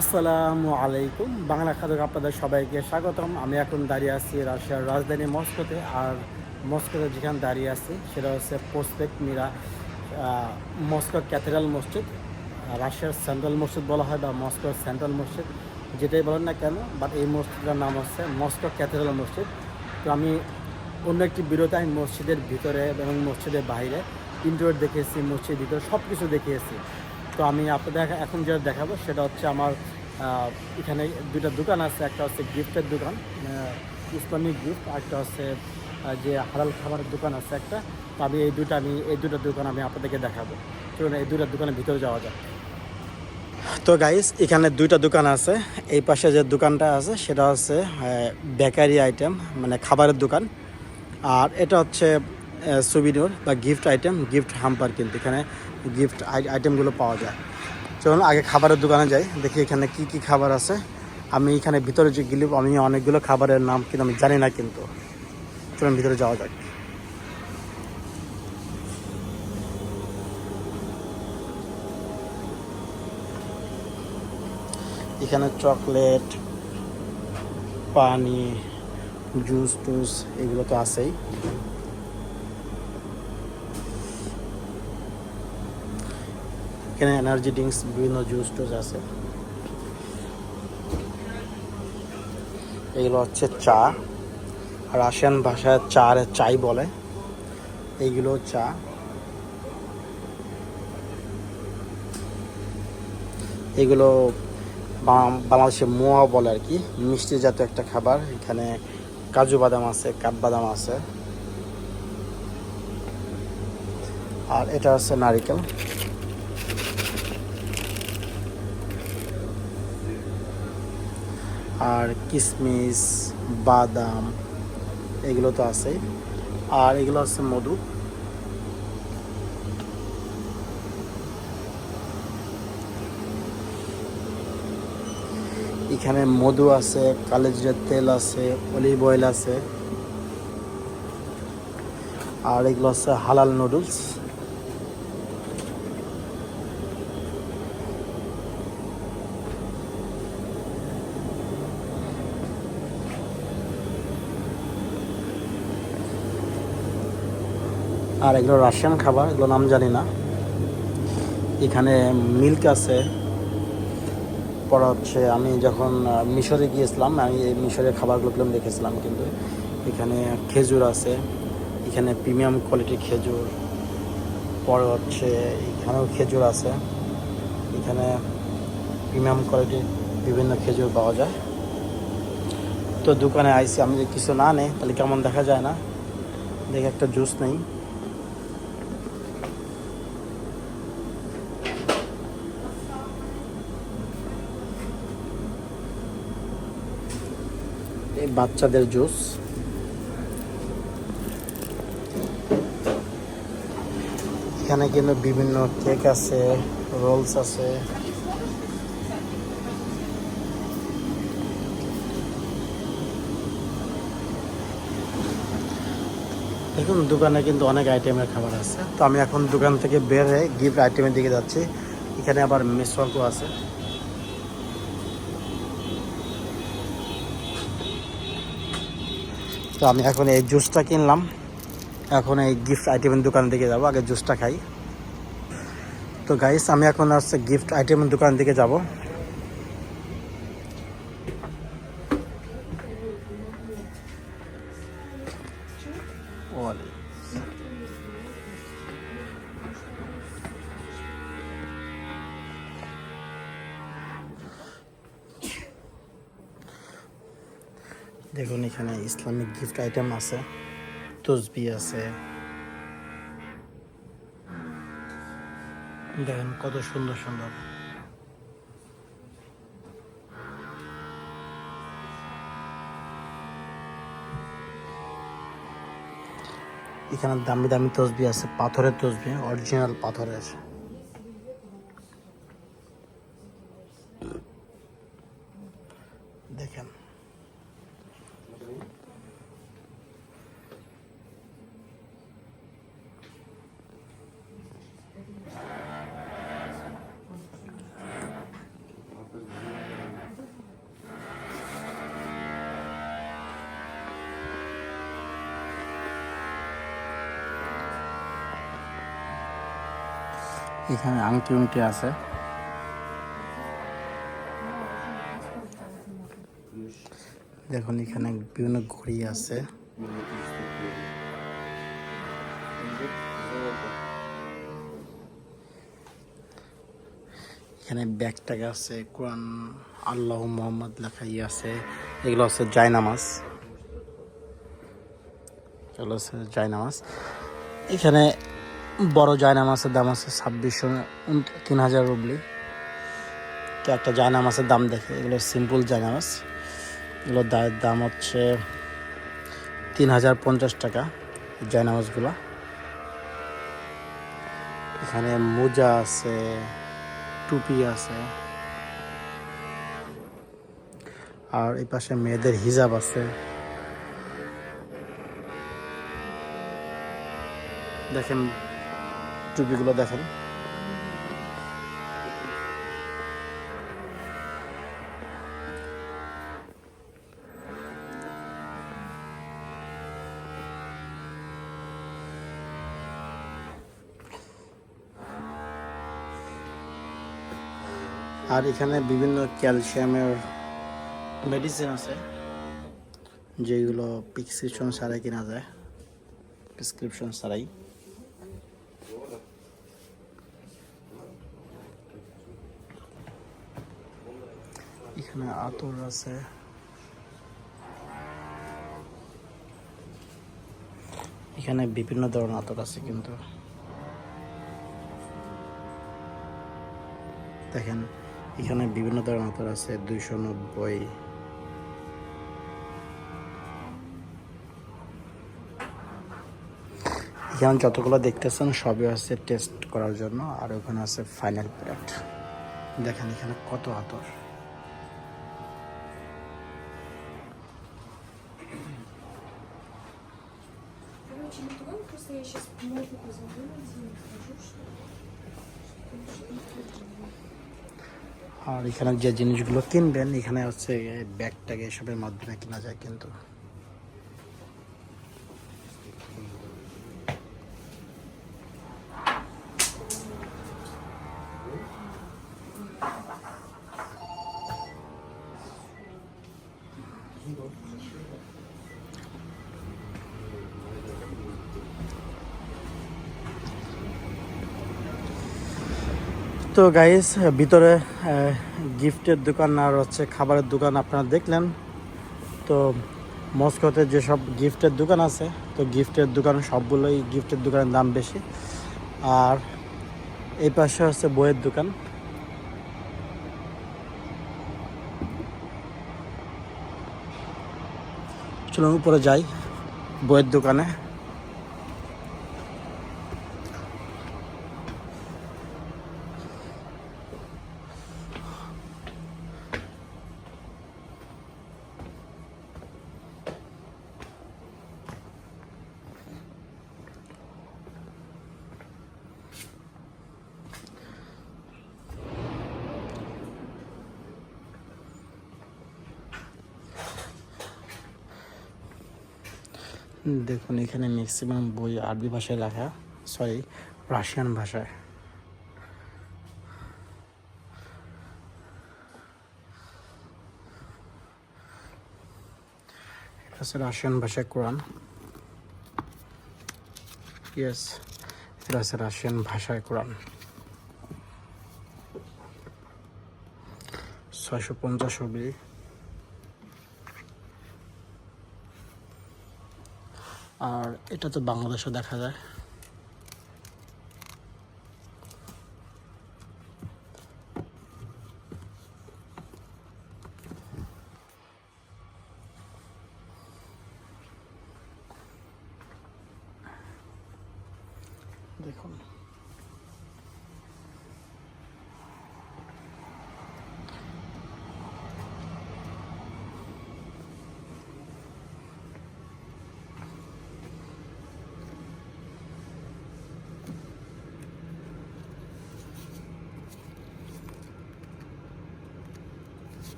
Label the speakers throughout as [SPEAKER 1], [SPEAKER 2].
[SPEAKER 1] আসসালামু আলাইকুম। বাংলা খাদক আপনাদের সবাইকে স্বাগতম। আমি এখন দাঁড়িয়ে আছি রাশিয়ার রাজধানী মস্কোতে, আর মস্কোতে যেখানে দাঁড়িয়ে আছি সেটা হচ্ছে প্রসপেক্ট মিরা মস্কো ক্যাথেড্রাল মসজিদ রাশিয়ার সেন্ট্রাল মসজিদ বলা হয় বা মস্কোর সেন্ট্রাল মসজিদ, যেটাই বলেন না কেন বাট এই মসজিদের নাম হচ্ছে মস্কো ক্যাথেড্রাল মসজিদ। তো আমি অন্য একটি বিরোধে আমি মসজিদের ভিতরে এবং মসজিদের বাইরে ইন্টারভিউ দেখেছি, মসজিদের ভিতরে সব কিছু দেখিয়েছি তো আমি আপনাদের এখন যেটা দেখাবো সেটা হচ্ছে আমার এখানে দুইটা দোকান আছে। একটা হচ্ছে গিফটের দোকান ইসলামিক গিফট একটা হচ্ছে যে হালাল খাবারের দোকান আছে একটা। তো আমি এই দুটো আমি এই দুটো দোকান আমি আপনাদেরকে দেখাবো। চলুন এই দুটো দোকানের ভিতরে যাওয়া যায় তো গাইস এখানে দুইটা দোকান আছে। এই পাশে যে দোকানটা আছে, সেটা হচ্ছে বেকারি আইটেম মানে খাবারের দোকান। আর এটা হচ্ছে সুবিনোর বা গিফট আইটেম গিফট হাম্পার কিন্তু এখানে গিফট আইটেমগুলো পাওয়া যায়। চলুন আগে খাবারের দোকানে যাই, দেখি এখানে কি কি খাবার আছে। আমি এখানে ভিতরে যে গেলে, আমি অনেকগুলো খাবারের নাম কিন্তু আমি জানি না কিন্তু। চলুন ভিতরে যাওয়া যাক। এখানে চকলেট পানি জুস টুস এগুলো তো আছেই। এখানে এনার্জি ড্রিঙ্কস বিভিন্ন জুস টুস আছে। এগুলো হচ্ছে চা। রাশিয়ান ভাষায় চা চাই বলে। এইগুলো চা। এগুলো বাংলাদেশে মোয়া বলে আর কি। মিষ্টি জাতীয় একটা খাবার। এখানে কাজু বাদাম আছে কাঠবাদাম আছে। আর এটা হচ্ছে নারিকেল। আর কিশমিশ বাদাম, এগুলো তো আছেই আর এগুলো হচ্ছে মধু। এখানে মধু আছে কালেজিরের তেল আছে, অলিভ অয়েল আছে। আর এগুলো হচ্ছে হালাল নুডলস। আর এগুলো রাশিয়ান খাবার এগুলো নাম জানি না। এখানে মিল্ক আছে। পরে হচ্ছে আমি যখন মিশরে গিয়েছিলাম, আমি এই মিশরের খাবারগুলো দেখেছিলাম কিন্তু। এখানে খেজুর আছে। এখানে প্রিমিয়াম কোয়ালিটির খেজুর। পরে হচ্ছে এখানেও খেজুর আছে। এখানে প্রিমিয়াম কোয়ালিটির বিভিন্ন খেজুর পাওয়া যায়। তো দোকানে আইসি, আমি যদি কিছু না নেই তাহলে কেমন দেখা যায় না? দেখে একটা জুস নেই। বাচ্চাদের জুস। এখানে কিন্তু বিভিন্ন কেক আছে, রোলস আছে। দেখুন, দোকানে কিন্তু অনেক আইটেমের খাবার আছে। তো আমি এখন দোকান থেকে বের হয়ে গিফট আইটেমের দিকে যাচ্ছি। এখানে আবার মিসওয়াকও আছে। তো আমি এখন এই জুসটা কিনলাম। এখন এই গিফট আইটেমের দোকান দিকে যাব, আগে জুসটা খাই। তো গাইস আমি এখন আসছে গিফট আইটেমের দোকান দিকে যাব। দেখুন, এখানে ইসলামিক গিফট আইটেম আছে, তসবি আছে। দেখেন কত সুন্দর সুন্দর। এখানে দামি দামি তসবি আছে, পাথরের তসবি অরিজিনাল পাথরের। দেখেন। এখানে আংটি উংটি আছে। দেখুন, এখানে বিভিন্ন ঘড়ি আছে। এখানে ব্যাগ আছে, কোরআন, আল্লাহ মোহাম্মদ লেখা ইয়ে আছে। এগুলো হচ্ছে জায়নামাজ। এগুলো হচ্ছে জায়নামাজ। এখানে বড় জায়নামাজের দাম আছে ছাব্বিশশো তিন হাজার রুবলি। তো একটা জায়নামাজের দাম দেখে, এগুলো সিম্পল জায়নামাজ। এগুলোর দাম হচ্ছে তিন হাজার পঞ্চাশ টাকা জায়নামাজগুলো। এখানে মোজা আছে, টুপি আছে। আর এই পাশে মেয়েদের হিজাব আছে। দেখেন টুপিগুলো দেখেন। আর এখানে বিভিন্ন ক্যালসিয়ামের মেডিসিন আছে। যেগুলো প্রেসক্রিপশন ছাড়াই কেনা যায়। প্রেসক্রিপশন ছাড়াই। এখানে আতর আছে। এখানে বিভিন্ন ধরনের আতর আছে কিন্তু। দেখেন, এখানে বিভিন্ন ধরনের আতর আছে, দুইশো নব্বই। এখানে যতগুলো দেখতেছেন, সবই আছে টেস্ট করার জন্য, আর ওখানে আছে ফাইনাল প্রোডাক্ট দেখেন এখানে কত আতর। আর এখানে যে জিনিসগুলো কিনবেন এখানে হচ্ছে ব্যাগ ট্যাগ এসবের মাধ্যমে কেনা যায় কিন্তু। তো গাইস ভিতরে গিফটের দোকান আর হচ্ছে খাবারের দোকান আপনারা দেখলেন। তো মস্কোতে যেসব গিফটের দোকান আছে, তো গিফটের দোকান সবগুলোই গিফটের দোকানের দাম বেশি। আর এই পাশে হচ্ছে বইয়ের দোকান। চলুন উপরে যাই বইয়ের দোকানে। দেখুন, এখানে ম্যাক্সিমাম বই আরবি ভাষায় লেখা সরি রাশিয়ান ভাষায়। রাশিয়ান ভাষায় কোরআন। ইয়েস এটা হচ্ছে রাশিয়ান ভাষায় কোরআন। ছয়শো পঞ্চাশ আর এটা তো বাংলাদেশও দেখা যায়।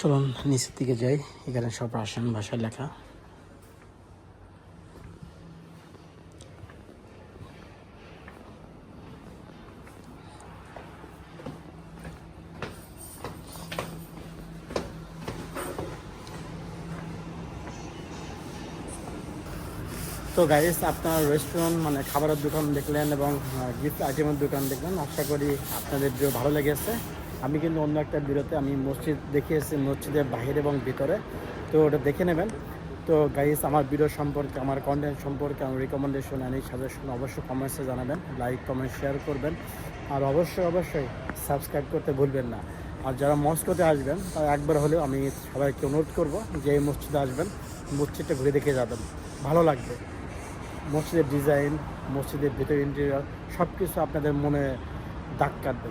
[SPEAKER 1] চলুন নিচের দিকে যাই। এখানে সব রাশিয়ান ভাষায় লেখা। তো গাইস আপনার রেস্টুরেন্ট মানে খাবারের দোকান দেখলেন এবং গিফট আইটেমের দোকান দেখলেন। আশা করি আপনাদের ভালো লেগেছে। আমি কিন্তু অন্য একটা ভিডিওতে আমি মসজিদ দেখিয়েছি, মসজিদের বাইরে এবং ভিতরে। তো ওটা দেখে নেবেন। তো গাইস আমার ভিডিও সম্পর্কে, আমার কন্টেন্ট সম্পর্কে আমার রিকমেন্ডেশন অ্যান্ড সাজেশন অবশ্যই কমেন্টসে জানাবেন। লাইক কমেন্ট শেয়ার করবেন। আর অবশ্যই অবশ্যই সাবস্ক্রাইব করতে ভুলবেন না। আর যারা মস্কোতে আসবেন, তারা একবার হলেও আমি সবাইকে অনুরোধ করব যে এই মসজিদে আসবেন, মসজিদটা ঘুরে দেখে যাবেন। ভালো লাগবে। মসজিদের ডিজাইন মসজিদের ভিতর ইন্টেরিয়র সব কিছু আপনাদের মনে দাগ কাটবে।